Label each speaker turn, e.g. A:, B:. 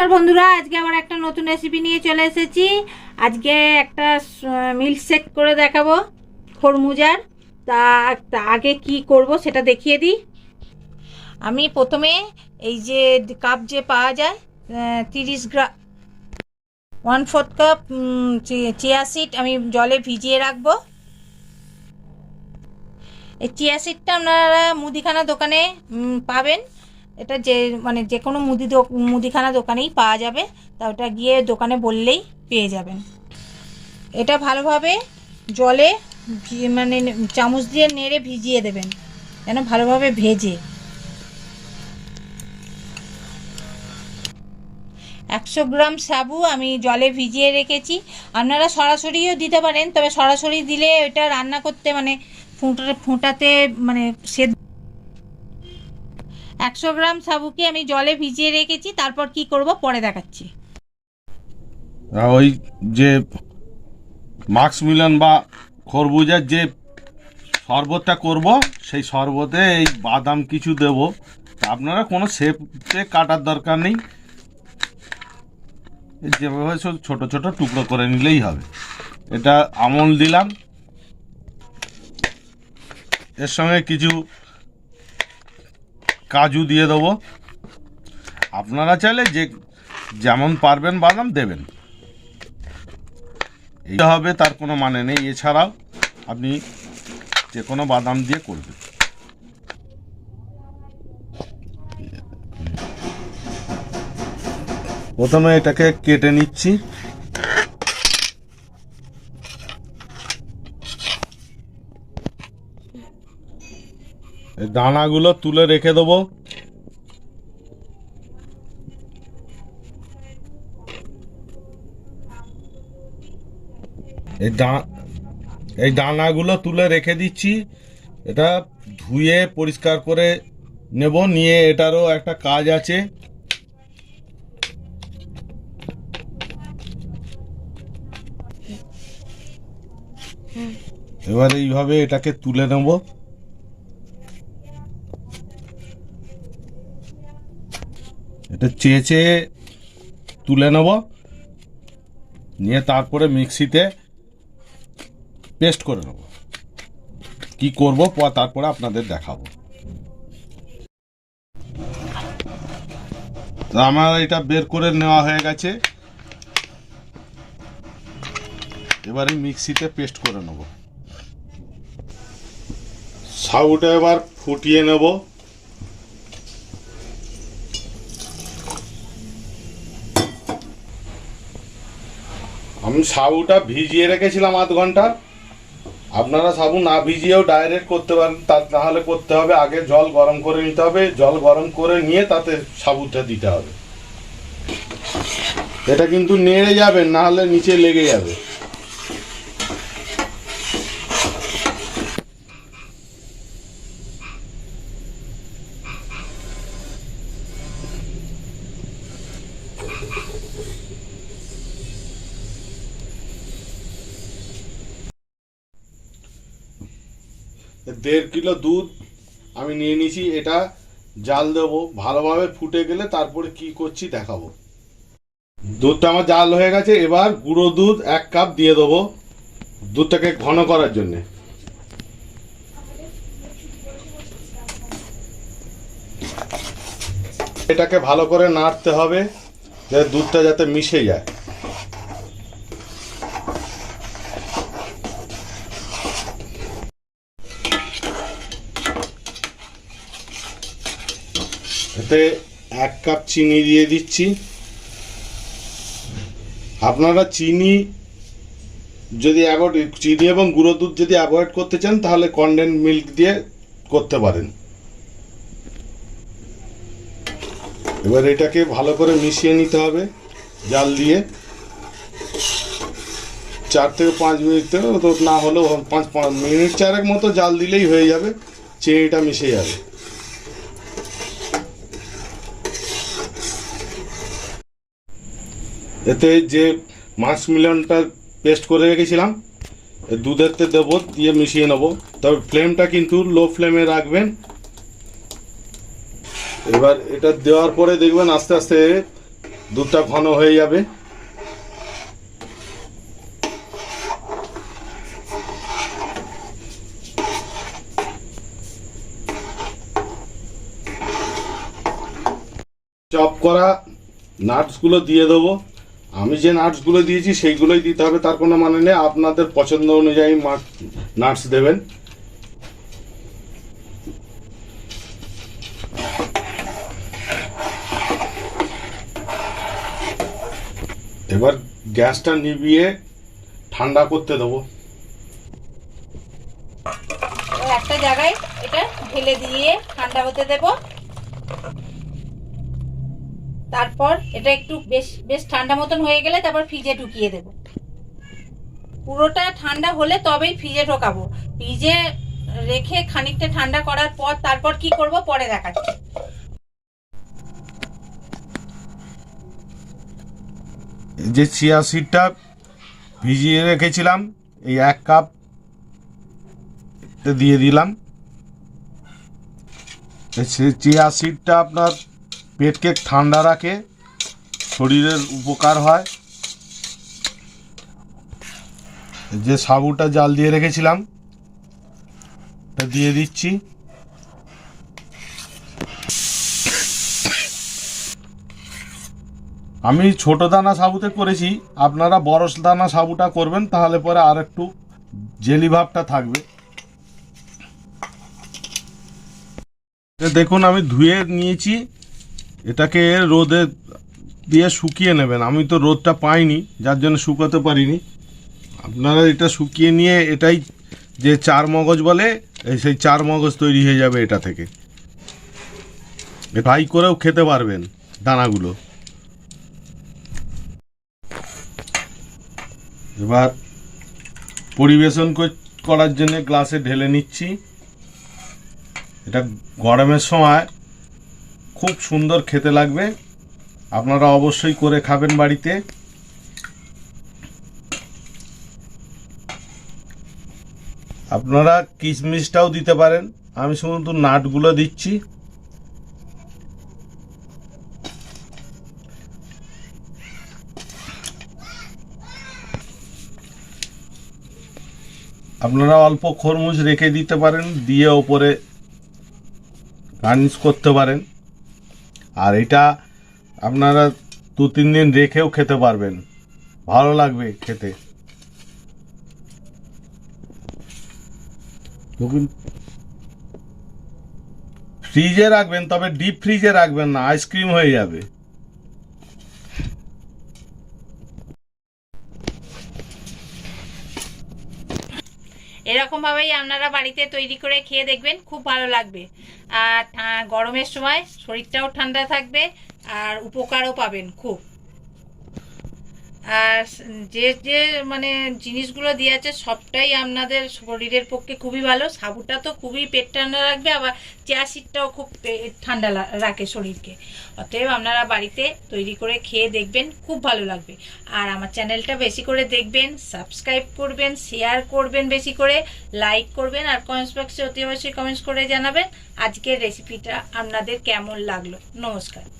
A: নমস্কার বন্ধুরা, আজকে আবার একটা নতুন রেসিপি নিয়ে চলে এসেছি। আজকে একটা মিল্কশেক করে দেখাবো খরমুজার। তা আগে কি করব সেটা দেখিয়ে দিই। আমি প্রথমে এই যে কাপ যে পাওয়া যায় তিরিশ gram one fourth cup chia seed আমি জলে ভিজিয়ে রাখব। এই চিয়া সিডটা আপনারা মুদিখানা দোকানে পাবেন। এটা যে মানে যে কোনো মুদি মুদিখানা দোকানেই পাওয়া যাবে। তা ওটা গিয়ে দোকানে বললেই পেয়ে যাবেন। এটা ভালোভাবে জলে মানে চামচ দিয়ে নেড়ে ভিজিয়ে দেবেন। যেন ভালোভাবে ভেজে। একশো গ্রাম সাবু আমি জলে ভিজিয়ে রেখেছি। আপনারা সরাসরিও দিতে পারেন, তবে সরাসরি দিলে ওটা রান্না করতে মানে ফুটা, ফোঁটাতে মানে সে একশো গ্রাম সাবুকে আমি জলে ভিজিয়ে রেখেছি, তারপর কি করব পরে দেখাচ্ছি।
B: ওই যে মাক্স মিলন বা খরবুজার যে শরবতটা করব, সেই শরবতে এই বাদাম কিছু দেব। আপনারা কোনো শেপে কাটার দরকার নেই। যেভাবে সব ছোট ছোট টুকরো করে নিলেই হবে। এটা আমল দিলাম। এর সঙ্গে কিছু কাজু দিয়ে দেবো। আপনারা চাইলে যে যেমন পারবেন বাদাম দেবেন। এই হবে, তার কোনো মানে নেই। এছাড়াও আপনি যে কোনো বাদাম দিয়ে করবেন। প্রথমে এটাকে কেটে নিচ্ছি। দানাগুলো তুলে রেখে দেবো। এই ডা এই দানাগুলো তুলে রেখে দিচ্ছি। এটা ধুয়ে পরিষ্কার করে নেব, নিয়ে এটারও একটা কাজ আছে। এবার এইভাবে এটাকে তুলে নেব। এটা চেয়ে চেয়ে তুলে নেব। নিয়ে তারপরে মিক্সিতে পেস্ট করে নেব। কি করব তারপরে আপনাদের দেখাবো। আমার এটা বের করে নেওয়া হয়ে গেছে। এবারে মিক্সিতে পেস্ট করে নেব। সাউটা এবার ফুটিয়ে নেব। আমি সাবুটা ভিজিয়ে রেখেছিলাম আধ ঘণ্টা। আপনারা সাবু না ভিজিয়েও ডাইরেক্ট করতে পারেন। তা তাহলে করতে হবে, আগে জল গরম করে নিতে হবে। জল গরম করে নিয়ে তাতে সাবুটা দিতে হবে। এটা কিন্তু নেড়ে যাবে না হলে নিচে লেগে যাবে। দেড় কিলো দুধ আমি নিয়ে নিয়েছি, এটা জাল দেবো। ভালোভাবে ফুটে গেলে তারপরে কি করছি দেখাবো। দুধটা আমার জাল হয়ে গেছে, এবার গুঁড়ো দুধ এক কাপ দিয়ে দেবো দুধটাকে ঘন করার জন্যে। এটাকে ভালো করে নাড়তে হবে, যাতে দুধটা যাতে মিশে যায়। এতে এক কাপ চিনি দিয়ে দিচ্ছি। আপনারা চিনি যদি অ্যাভয়েড, চিনি এবং গুঁড়ো দুধ যদি অ্যাভয়েড করতে চান, তাহলে কন্ডেন্স মিল্ক দিয়ে করতে পারেন। এবার এটাকে ভালো করে মিশিয়ে নিতে হবে জাল দিয়ে। চার থেকে পাঁচ মিনিট তো না হলেও পাঁচ পাঁচ মিনিট চারেক মতো জাল দিলেই হয়ে যাবে, চিনিটা মিশে যাবে। এতে যে মাছ মিলনটা পেস্ট করে রেখেছিলাম দুধেরতে দেবো, দিয়ে মিশিয়ে নেব। তবে ফ্লেমটা কিন্তু লো ফ্লেমে রাখবেন। এবার এটা দেওয়ার পরে দেখবেন আস্তে আস্তে দুধটা ঘন হয়ে যাবে। চপ করা নাটসগুলো দিয়ে দেবো। আমি যে নাটসগুলো দিয়েছি, সেইগুলোই দিতে হবে, তার কোনো মানে নেই। আপনাদের পছন্দ অনুযায়ী নাটস দেবেন। এবার গ্যাসটা নিভিয়ে ঠান্ডা করতে দেবো।
A: একটা জায়গায় এটা ঢেলে দিয়ে ঠান্ডা হতে দেব। তারপর এটা একটু বেশ বেশ ঠান্ডা মতন হয়ে গেলে তারপর ফ্রিজে ঢুকিয়ে দেব। পুরোটা ঠান্ডা হলে তবেই ফ্রিজে ঢোকাবো। ফ্রিজে রেখে খানিকটা ঠান্ডা করার পর তারপর কি করব পরে দেখাচ্ছি।
B: যে চিয়া সিডটা ভিজিয়ে রেখেছিলাম, এই এক কাপ দিয়ে দিলাম। চিয়া সিডটা আপনার পেটকে ঠান্ডা রাখে, শরীরের উপকার হয়। যে সাবুটা জাল দিয়ে রেখেছিলাম দিয়ে দিচ্ছি। আমি ছোট দানা সাবুতে করেছি, আপনারা বড় দানা সাবুটা করবেন, তাহলে পরে আর একটু জেলি ভাবটা থাকবে। দেখুন, আমি ধুয়ে নিয়েছি। এটাকে রোদে দিয়ে শুকিয়ে নেবেন। আমি তো রোদটা পাইনি, যার জন্য শুকাতে পারিনি। আপনারা এটা শুকিয়ে নিয়ে এটাই যে চার মগজ বলে সেই চার মগজ তৈরি হয়ে যাবে এটা থেকে। ফ্রাই করেও খেতে পারবেন দানাগুলো। এবার পরিবেশন করার জন্য গ্লাসে ঢেলে নিচ্ছি। এটা গরমের সময় খুব সুন্দর খেতে লাগবে। আপনারা অবশ্যই করে খাবেন বাড়িতে। আপনারা কিশমিশটাও দিতে পারেন। আমি শুধু নাটগুলো দিচ্ছি। আপনারা অল্প খরমুজ রেখে দিতে পারেন, দিয়ে ওপরে গার্নিশ করতে পারেন। আর এটা আপনারা দু তিন দিন রেখেও খেতে পারবেন। ভালো লাগবে খেতে। ফ্রিজে রাখবেন তবে ডিপ ফ্রিজে রাখবেন না আইসক্রিম হয়ে যাবে।
A: এরকম ভাবেই আপনারা বাড়িতে তৈরি করে খেয়ে দেখবেন, খুব ভালো লাগবে। আর গরমের সময় শরীরটাও ঠান্ডা থাকবে, আর উপকারও পাবেন, খুব। আর যে যে মানে জিনিসগুলো দিয়ে আছে সবটাই আপনাদের শরীরের পক্ষে খুবই ভালো। সাবুটা তো খুবই পেট ঠান্ডা রাখবে, আবার চেয়া সিটটাও খুব ঠান্ডা রাখে শরীরকে। অতএব আপনারা বাড়িতে তৈরি করে খেয়ে দেখবেন, খুব ভালো লাগবে। আর আমার চ্যানেলটা বেশি করে দেখবেন, সাবস্ক্রাইব করবেন, শেয়ার করবেন বেশি করে, লাইক করবেন, আর কমেন্টস বক্সে অতি অবশ্যই কমেন্টস করে জানাবেন। আজকের রেসিপিটা আপনাদের কেমন লাগল? নমস্কার।